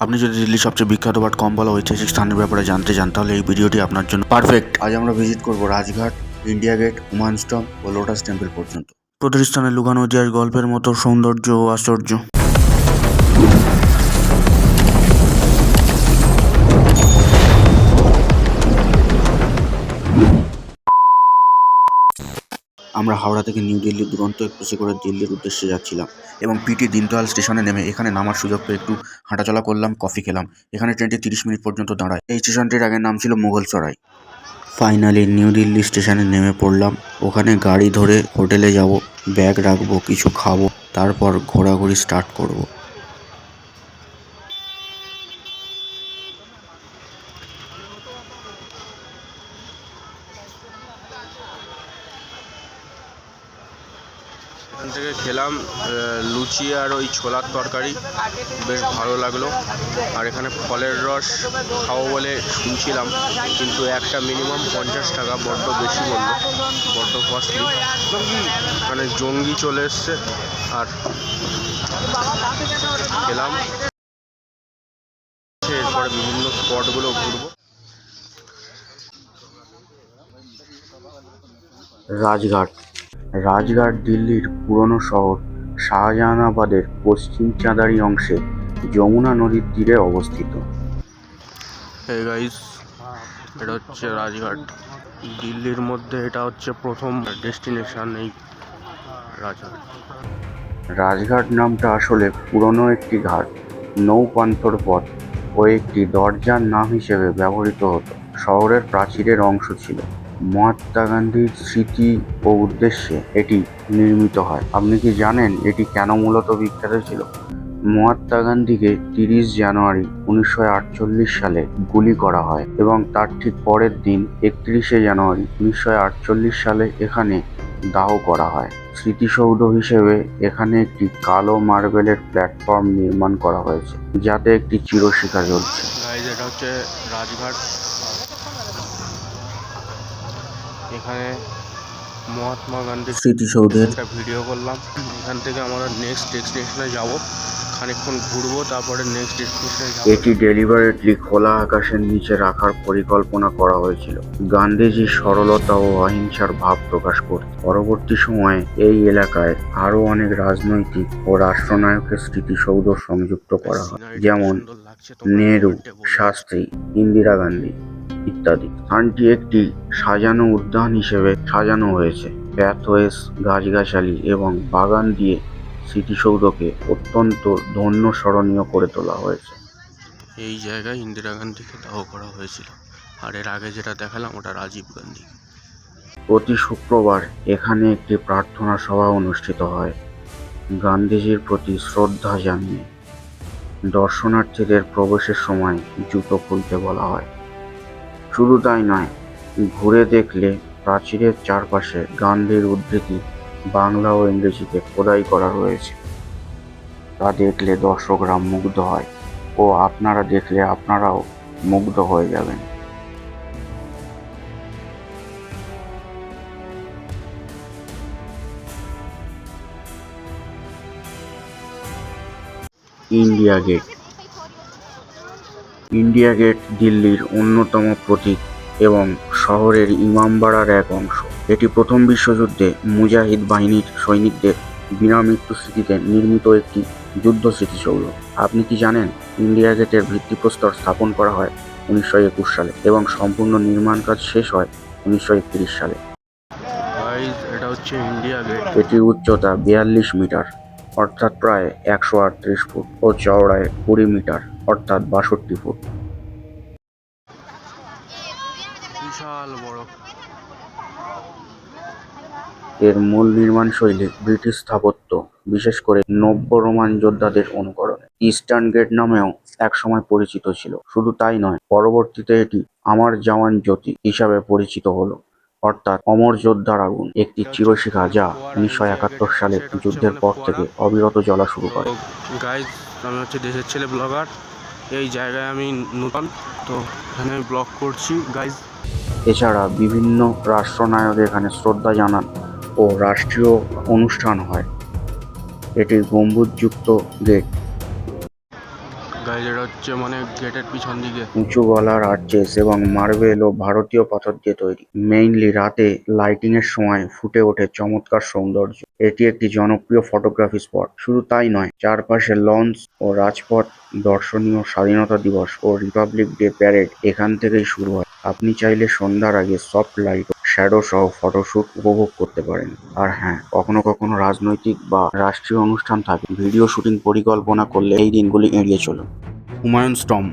আপনি যদি দিল্লির সবচেয়ে বিখ্যাত বাট কম বলা ঐতিহাসিক স্থানের ব্যাপারে জানতে চান তাহলে এই ভিডিওটি আপনার জন্য পারফেক্ট আজ আমরা ভিজিট করব রাজঘাট ইন্ডিয়া গেট উমানস্টম ও লোটাস টেম্পল পর্যন্ত। প্রতিষ্ঠানের স্থানে লুকানো ইতিহাস গল্পের মতো সৌন্দর্য ও আশ্চর্য। আমরা হাওড়া থেকে নিউ দিল্লি দুরন্ত এক্সপ্রেসে করে দিল্লির উদ্দেশ্যে যাচ্ছিলাম এবং পিটি দিনদয়াল স্টেশনে নেমে এখানে নামার সুযোগ পেয়ে একটু হাঁটাচলা করলাম কফি খেলাম। এখানে ট্রেনটি তিরিশ মিনিট পর্যন্ত দাঁড়ায়। এই স্টেশনটির আগের নাম ছিল মুঘলসরাই ফাইনালি নিউ দিল্লি স্টেশনে নেমে পড়লাম। ওখানে গাড়ি ধরে হোটেলে যাব, ব্যাগ রাখব, কিছু খাব, তারপর ঘোরাঘুরি স্টার্ট করব। এখান থেকে খেলাম লুচি আর ওই ছোলার তরকারি। বেশ ভালো লাগল। আর এখানে ফলের রস খাব বলে শুনছিলাম, কিন্তু একটা মিনিমাম পঞ্চাশ টাকা, বড্ড বেশি বলল। বড্ড কস্টলি মানে জঙ্গি চলে এসছে। আর খেলাম। এরপরে বিভিন্ন স্পটগুলো ঘুরবো। রাজঘাট। রাজঘাট দিল্লির পুরনো শহর শাহজাহানাবাদের পশ্চিম চাঁদারি অংশে যমুনা নদীর তীরে অবস্থিত। এটা হচ্ছে রাজঘাট। দিল্লির মধ্যে এটা হচ্ছে প্রথম ডেস্টিনেশন এই রাজঘাট। রাজঘাট নামটা আসলে পুরনো একটি ঘাট নৌপান্থর পথ ও একটি দরজার নাম হিসেবে ব্যবহৃত হতো। শহরের প্রাচীরের অংশ ছিল। মহাত্মা গান্ধীর স্মৃতি ও উদ্দেশ্যে এটি নির্মিত হয়। আপনি কি জানেন এটি কেন মূলত বিখ্যাত ছিল? মহাত্মা গান্ধীকে তিরিশ জানুয়ারি উনিশশো আটচল্লিশ সালে গুলি করা হয় এবং তার ঠিক পরের দিন একত্রিশে জানুয়ারি উনিশশো আটচল্লিশ সালে এখানে দাহ করা হয়। স্মৃতিসৌধ হিসেবে এখানে একটি কালো মার্বেলের প্ল্যাটফর্ম নির্মাণ করা হয়েছে, যাতে একটি জ্বলছে। গাইজ এটা হচ্ছে রাজঘাট। এখানে মহাত্মা গান্ধীর স্মৃতিসৌধের একটা ভিডিও করলাম। এখান থেকে আমরা নেক্সট ডেস্টিনেশনে যাব। খানিকক্ষণ ঘুরবো তারপরে নেক্সট ডেস্টিনেশনে যাব। এটি ডেলিভারেটলি খোলা আকাশের নিচে রাখার পরিকল্পনা করা হয়েছিল। গান্ধীজির সরলতা ও অহিংসার ভাব প্রকাশ করতে পরবর্তী সময়ে এই এলাকায় আরও অনেক রাজনৈতিক ও রাষ্ট্রনায়কের স্মৃতিসৌধ সংযুক্ত করা হয়। যেমন নেহরু শাস্ত্রী ইন্দিরা গান্ধী। ইত্যাদি। স্থানটি একটি সাজানো উদ্যান হিসেবে সাজানো হয়েছে। প্যাথওয়েস গাছগাছালি এবং বাগান দিয়ে স্মৃতিসৌধকে অত্যন্ত ধন্য স্মরণীয় করে তোলা হয়েছে। এই জায়গায় ইন্দিরা গান্ধীকে দাহ করা হয়েছিল। আর এর আগে যেটা দেখালাম ওটা রাজীব গান্ধী। প্রতি শুক্রবার এখানে একটি প্রার্থনা সভা অনুষ্ঠিত হয়। গান্ধীজির প্রতি শ্রদ্ধা জানিয়ে দর্শনার্থীদের প্রবেশের সময় জুতো খুলতে বলা হয়। শুধু তাই নয়, ঘুরে দেখলে প্রাচীরের চারপাশে গান্ধীর উদ্ধৃতি বাংলা ও ইংরেজিতে খোদাই করা রয়েছে। তা দেখলে দর্শকরা মুগ্ধ হয় ও আপনারা দেখলে আপনারাও মুগ্ধ হয়ে যাবেন। India gate. ইন্ডিয়া গেট দিল্লির অন্যতম প্রতীক এবং শহরের ইমামবাড়ার এক অংশ। এটি প্রথম বিশ্বযুদ্ধে মুজাহিদ বাহিনীর সৈনিকদের বিনা মৃত্যু স্মৃতিতে নির্মিত একটি যুদ্ধ স্মৃতিসৌধ। আপনি কি জানেন ইন্ডিয়া গেটের ভিত্তিপ্রস্তর স্থাপন করা হয় উনিশশো একুশ সালে এবং সম্পূর্ণ নির্মাণ কাজ শেষ হয় উনিশশো একত্রিশ সালে? এটা হচ্ছে ইন্ডিয়া গেট। এটির উচ্চতা বিয়াল্লিশ মিটার অর্থাৎ প্রায় একশো আটত্রিশ ফুট ও চওড়ায় কুড়ি মিটার। অর্থাৎ বাষট্টি ফুট। বিশাল বড়। এর মূল নির্মাণ শৈলী ব্রিটিশ স্থাপত্য বিশেষ করে নব্য রোমান যোদ্ধাদের অনুকরণে। ইস্টার্ন গেট নামেও একসময় পরিচিত ছিল। শুধু তাই নয় পরবর্তীতে এটি আমার জওয়ান জ্যোতি হিসাবে পরিচিত হলো। অর্থাৎ অমর যোদ্ধার আগুন একটি চিরশিখা যা উনিশশো একাত্তর সালে যুদ্ধের পর থেকে অবিরত জ্বলা শুরু করে। গাইজ আমি হচ্ছে দেশের ছেলে ব্লগার এই জায়গায় আমি নতুন, তো এখানে আমি ব্লগ করছি গাইজ এছাড়া বিভিন্ন রাষ্ট্রনায়ক এখানে শ্রদ্ধা জানান ও রাষ্ট্রীয় অনুষ্ঠান হয়। এটি গম্বুজযুক্ত গেট গাইজ হচ্ছে মানে গেটের পিছন দিকে। উঁচু গলার আর্চেস এবং মার্বেল ও ভারতীয় পাথর দিয়ে তৈরি। মেইনলি রাতে লাইটিং এর সময় ফুটে ওঠে চমৎকার সৌন্দর্য। এটি একটি জনপ্রিয় ফটোগ্রাফি স্পট শুধু তাই নয়, চারপাশে লঞ্চ ও রাজপথ, দর্শনীয় স্বাধীনতা দিবস ও রিপাবলিক ডে প্যারেড এখান থেকেই শুরু হয়। আপনি চাইলে সন্ধ্যার আগে সফট লাইট শ্যাডো সহ ফটোশুট উপভোগ করতে পারেন। আর হ্যাঁ কখনো কখনো রাজনৈতিক বা রাষ্ট্রীয় অনুষ্ঠান থাকে। ভিডিও শুটিং পরিকল্পনা করলে এই দিনগুলি এড়িয়ে চলুন। হুমায়ুন স্টম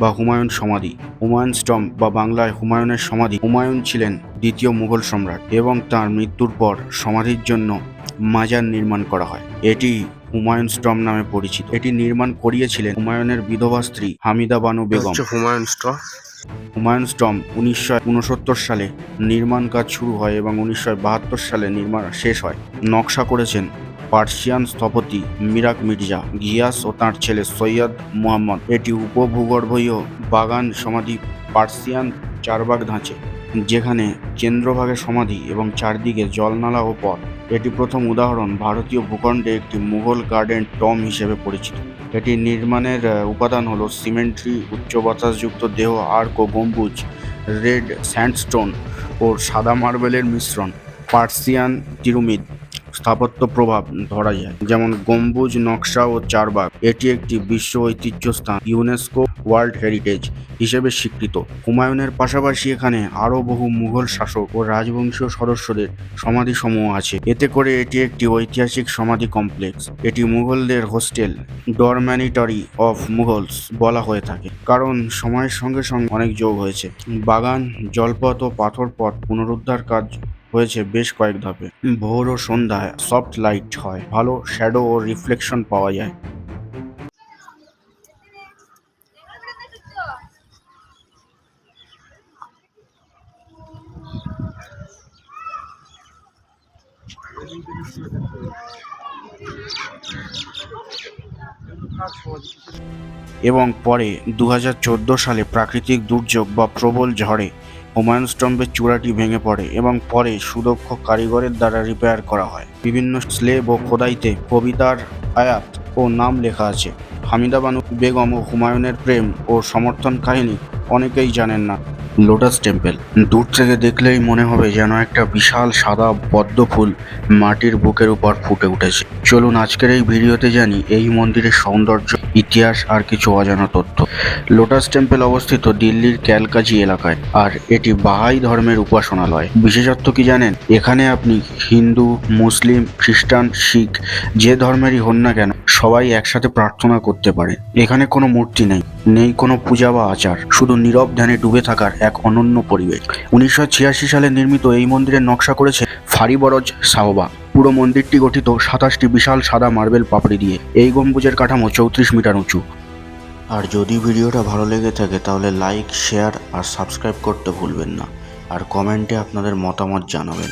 বা হুমায়ুন সমাধি। হুমায়ুন স্টম বা বাংলায় হুমায়ুনের সমাধি হুমায়ুন ছিলেন দ্বিতীয় মুঘল সম্রাট এবং তার মৃত্যুর পর সমাধির জন্য মাজার নির্মাণ করা হয়। এটি হুমায়ুন স্টম নামে পরিচিত। এটি নির্মাণ করিয়েছিলেন হুমায়ুনের বিধবা স্ত্রী হামিদা বানু বেগম। হুমায়ুন স্টম। হুমায়ুন স্টম উনিশশো উনসত্তর সালে নির্মাণ কাজ শুরু হয় এবং উনিশশো বাহাত্তর সালে নির্মাণ শেষ হয়। নকশা করেছেন পার্সিয়ান স্থপতি মিরাক মির্জা গিয়াস ও তাঁর ছেলে সৈয়দ মুহাম্মদ। এটি উপভূগর্ভীয় বাগান সমাধি পার্সিয়ান চারবাগ ধাঁচে, যেখানে কেন্দ্রভাগে সমাধি এবং চারদিকে জলনালা ও পথ। এটি প্রথম উদাহরণ ভারতীয় ভূখণ্ডে একটি মুঘল গার্ডেন টম হিসেবে পরিচিত। এটি নির্মাণের উপাদান হলো সিমেন্ট্রি, উচ্চ বাতাসযুক্ত দেহ, আর্ক ও গম্বুজ, রেড স্যান্ডস্টোন ও সাদা মার্বেলের মিশ্রণ। পার্সিয়ান পিরামিড স্থাপত্য প্রভাব ধরা যায়। যেমন গম্বুজ, নকশা ও চারবাগ, এটি একটি বিশ্ব ঐতিহ্য স্থান ইউনেস্কো ওয়ার্ল্ড হেরিটেজ হিসেবে স্বীকৃত। হুমায়ুনের পাশাপাশি এখানে আরও বহু মুঘল শাসক ও রাজবংশীয় সদস্যদের সমাধিসমূহ আছে। এতে করে এটি একটি ঐতিহাসিক সমাধি কমপ্লেক্স। এটি মুঘলদের হোস্টেল, ডরম্যানিটরি অফ মুঘলস বলা হয়ে থাকে। কারণ সময়ের সঙ্গে সঙ্গে অনেক যোগ হয়েছে। বাগান, জলপথ ও পাথর পথ পুনরুদ্ধার কাজ হয়েছে বেশ কয়েক ধাপে। ভোর ও সন্ধ্যায় সফট লাইট হয়, ভালো শ্যাডো ও রিফ্লেকশন পাওয়া যায়। এবং পরে দু হাজার চোদ্দ সালে প্রাকৃতিক দুর্যোগ বা প্রবল ঝড়ে হুমায়ুন স্তম্ভের চূড়াটি ভেঙে পড়ে এবং পরে সুদক্ষ কারিগরের দ্বারা রিপেয়ার করা হয়। বিভিন্ন স্লেব ও খোদাইতে কবিতার আয়াত ও নাম লেখা আছে। হামিদা বানু, বেগম ও হুমায়ুনের প্রেম ও সমর্থন কাহিনী অনেকেই জানেন না। লোটাস টেম্পল দূর থেকে দেখলেই মনে হবে যেন একটা বিশাল সাদা পদ্ম ফুল মাটির বুকের উপর ফুটে উঠেছে। চলুন আজকের এই ভিডিওতে জানি এই মন্দিরের সৌন্দর্য ইতিহাস আর কিছু অজানা তথ্য। লোটাস টেম্পল অবস্থিত দিল্লির ক্যালকাজি এলাকায়, আর এটি বাহাই ধর্মের উপাসনালয়। বিশেষত্ব কি জানেন? এখানে আপনি হিন্দু, মুসলিম, খ্রিস্টান, শিখ, যে ধর্মেরই হন না কেন, সবাই একসাথে প্রার্থনা করতে পারে। এখানে কোনো মূর্তি নেই নেই কোনো পূজা বা আচার, শুধু নীরব ধ্যানে ডুবে থাকার এক অনন্য পরিবেশ। উনিশশো ছিয়াশি সালে নির্মিত এই মন্দিরের নকশা করেছে ফারিবরজ সাহবা। পুরো মন্দিরটি গঠিত সাতাশটি বিশাল সাদা মার্বেল পাপড়ি দিয়ে। এই গম্বুজের কাঠামো চৌত্রিশ মিটার উঁচু। আর যদি ভিডিওটা ভালো লেগে থাকে, তাহলে লাইক, শেয়ার আর সাবস্ক্রাইব করতে ভুলবেন না। আর কমেন্টে আপনাদের মতামত জানাবেন।